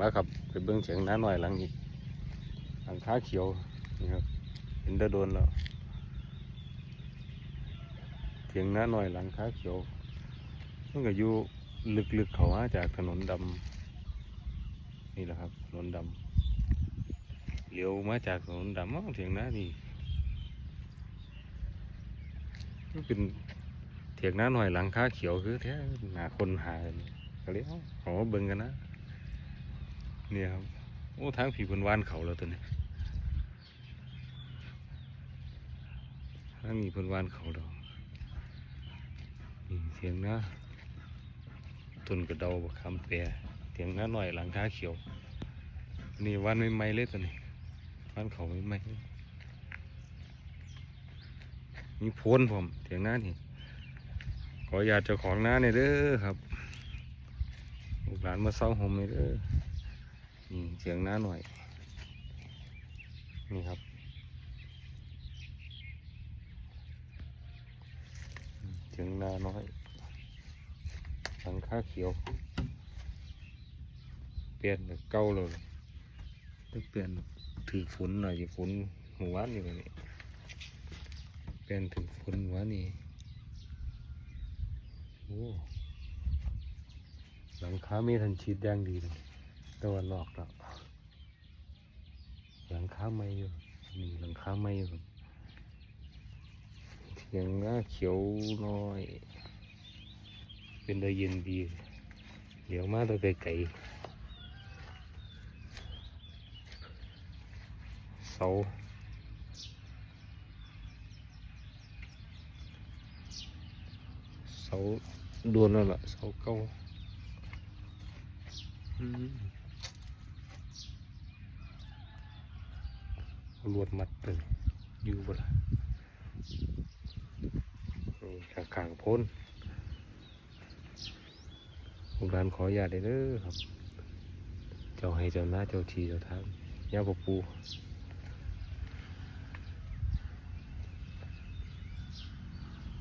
มาครับไปเบิ้องเสียงน้าหน่อยหลังนี้หลังคาเขียวนี่ครับเห็นแตะโดนแล้วเสียงน้าหน่อยหลังคาเขียวมันก็อยู่ลึกๆเขามาจากถนนดำนี่แหละครับถนนดำเลี้ยวมาจากถนนดำอ้าวเสียงน้านี่มันเป็นเถียงน้าหน่อยหลังคาเขียวคือแท้หนาคนหาก็เลยเอาเอเบิ่งกันนะ นี่ยครับ โอ้ ทางผีเพิ่นวานเขาแล้วตัวนี้ทางนี้เพิ่นวานเขาดอกนี่เสียงนะต้นกระเดาบักคำแปรเสียงน้าหน่อยหลังคาเขียว นี่วานไม่ไหมเลยตัวนี้วานเขาไม่ไหมมีโพนผมเสียงหน้านี่ขออยากเจ้าของหน้าเนี่ยเด้อครับลูกหลานมาเศร้าหมเลยเด้อ เสียงน้าหน่อย นี่ครับ เสียงน้าน้อยหลังคาเขียว เปลี่ยนเก่าเลยต้องเปลี่ยนถือฝนหน่อยสิฝนหัวนี่แบบนี้เปลี่ยนถือฝนหัวนี่โอ้หลังคาไม่ทันชีดแดงดีเลย ตะวันออกแล้วหลังคาไม่อยู่นี่หลังคาไม่อยู่เสียงน่าเขียวน้อย เป็นได้เย็นดีเดี๋ยวมาตัวไกลๆเสาเสาโดนแล้วล่ะเสาเก่าอื มเอาลวดมัดเลยอยู่บ่ละข้างขางพ้นโรงร้านขออย่าตได้เด้อครับ เจ้าให้เจ้าหน้าเจ้าทีเจ้าทางย่าปปู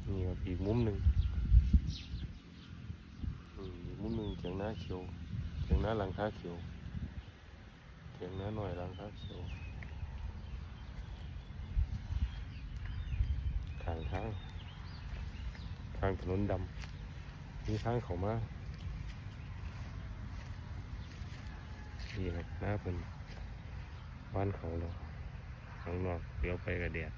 นี่ครับอีกมุมหนึ่งอีกมุมหนึ่งเถียงหน้าเขียวเถียงหน้าหลังคาเขียวเถียงหน้าหน่อยหลังคาเขียว ทางทาง ทางถนนดำมีทางเขามานี่ครับหน้าเพิ่นบ้านเขาแล้วข้างนอกเดี๋ยวไปกับแดด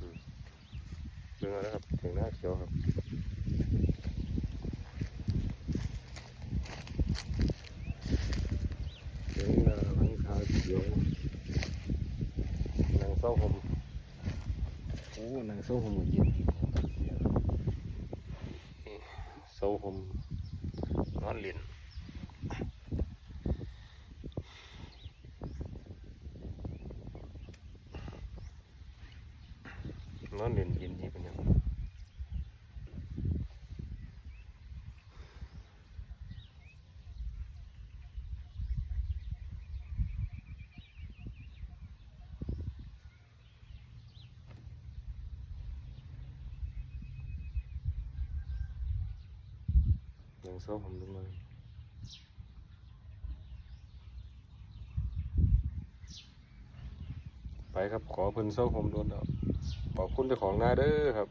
อืมเรื่องอะไรครับถึงหน้าเขียวครับ เสียงนาหลังคาเขียวนางเศร้าผมโอ้นางเศร้าผมเย็นดีเศร้าผมนอนเล่นนอนเล่นเย็นดีเป็นยัง นางโซ่ผมลงมาไปครับขอเพิ่นโซ่ผมโดนเอาขอบคุณเจ้าของหน้าเด้อครับ